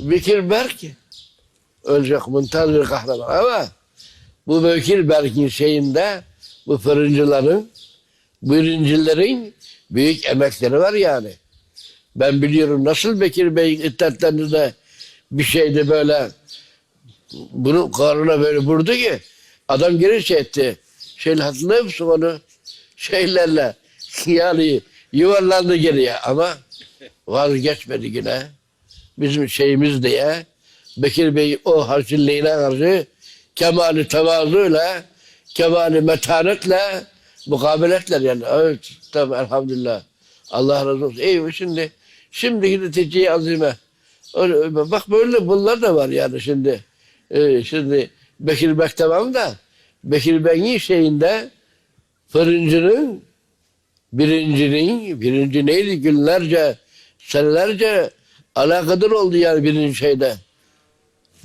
Bekir Berk ölecek mümtaz bir kahraman ama bu Bekir Berk'in şeyinde bu fırıncıların, birincilerin büyük emekleri var yani. Ben biliyorum nasıl Bekir Bey'in iddetlerinde bir şeyde böyle bunun karnına böyle vurdu ki adam geri şey etti. Şeyle hatırlıyor musun onu? Şeylerle yani yuvarlandı geriye ama vazgeçmedi yine. Bizim şeyimiz diye Bekir Bey o harciliğine karşı kemali tevazuyla kemali metanetle mukabele yani. Evet tabi elhamdülillah. Allah razı olsun. İyi şimdi şimdiki neticeyi azime. Bak böyle bunlar da var yani şimdi. Ee, şimdi Bekir Bek tamam da Bekir Bey'in şeyinde fırıncının birincinin birinci neydi günlerce senelerce alakadar oldu yani birinci şeyde.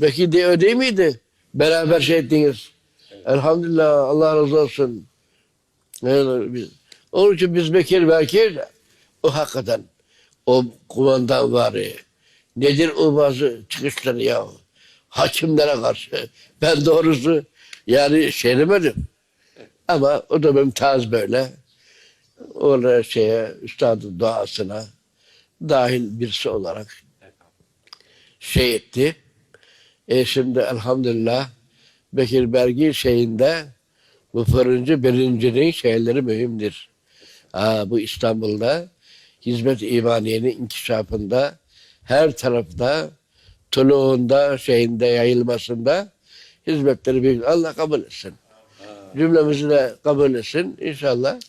Bekir de öyle değil miydi? Beraber şey ettiniz. Elhamdülillah Allah razı olsun. Yani biz- Onun için biz Bekir Bekir o hakikaten o kumandan var ya. Nedir o bazı çıkışları ya? Hakimlere karşı. Ben doğrusu yani şey demedim. Ama o da mümtaz böyle. Orada şeye, üstadın duasına dahil birisi olarak şey etti. E şimdi elhamdülillah Bekir Bergi şeyinde bu fırıncı birincinin şeyleri mühimdir. Ha, bu İstanbul'da hizmet imaniyenin inkişafında her tarafta tuluğunda şeyinde yayılmasında hizmetleri büyük. Allah kabul etsin. Cümlemizi de kabul etsin inşallah.